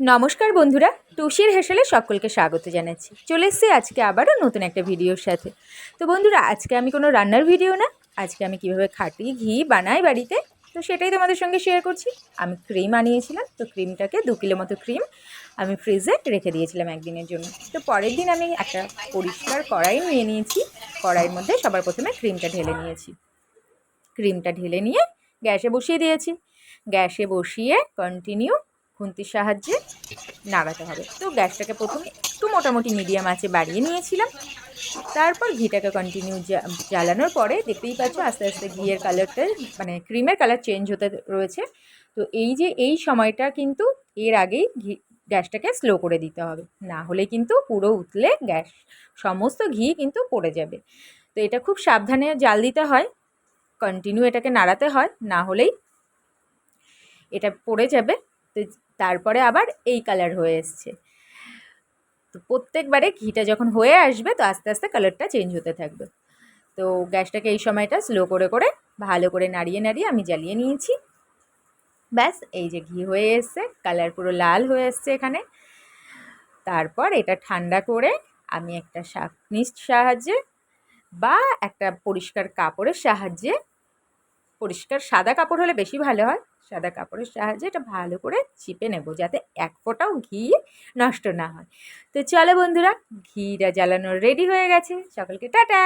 নমস্কার বন্ধুরা টুসির হেসেলে সকলকে স্বাগত জানাচ্ছি। চলে এসেছি আজকে আবারও নতুন একটা ভিডিওর সাথে। তো বন্ধুরা, আজকে আমি কোনো রান্নার ভিডিও না, আজকে আমি কীভাবে খাঁটি, ঘি বানাই বাড়িতে, তো সেটাই তোমাদের সঙ্গে শেয়ার করছি। আমি ক্রিম আনিয়েছিলাম, তো ক্রিমটাকে দু কিলো মতো ক্রিম আমি ফ্রিজে রেখে দিয়েছিলাম একদিনের জন্য। তো পরের দিন আমি একটা পরিষ্কার কড়াই নিয়ে নিয়েছি, কড়াইয়ের মধ্যে সবার প্রথমে ক্রিমটা ঢেলে নিয়েছি। ক্রিমটা ঢেলে নিয়ে গ্যাসে বসিয়ে দিয়েছি। গ্যাসে বসিয়ে কন্টিনিউ খুন্তির সাহায্যে নাড়াতে হবে। তো গ্যাসটাকে প্রথমে একটু মোটামুটি মিডিয়াম আছে বাড়িয়ে নিয়েছিলাম। তারপর ঘিটাকে কন্টিনিউ জ্বালানোর পরে দেখতেই পাচ্ছ আস্তে আস্তে ঘিয়ের কালারটা মানে ক্রিমের কালার চেঞ্জ হতে রয়েছে। তো এই যে, এই সময়টা কিন্তু এর আগেই ঘি, গ্যাসটাকে স্লো করে দিতে হবে। না হলে কিন্তু পুরো উতলে গ্যাস, সমস্ত ঘি কিন্তু পড়ে যাবে। তো এটা খুব সাবধানে জাল দিতে হয় কন্টিনিউ এটাকে নাড়াতে হয়, না হলেই এটা পড়ে যাবে। তো তারপরে আবার এই কালার হয়ে এসছে। তো প্রত্যেকবারে ঘিটা যখন হয়ে আসবে তো আস্তে আস্তে কালারটা চেঞ্জ হতে থাকবে। তো গ্যাসটাকে এই সময়টা স্লো করে করে ভালো করে নাড়িয়ে নাড়িয়ে আমি জ্বালিয়ে নিয়েছি। ব্যাস, এই যে ঘি হয়ে এসছে কালার পুরো লাল হয়ে এসছে এখানে। তারপর এটা ঠান্ডা করে আমি একটা শাকনির সাহায্যে বা একটা পরিষ্কার কাপড়ের সাহায্যে পরিষ্কার সাদা কাপড় হলে বেশি ভালো হয়। সাদা কাপড়ের সাহায্যে এটা ভালো করে চিপে নেব যাতে এক ফোঁটাও ঘি নষ্ট না হয়। তো চলো বন্ধুরা, ঘিটা জ্বালানো রেডি হয়ে গেছে। সকলকে টাটা!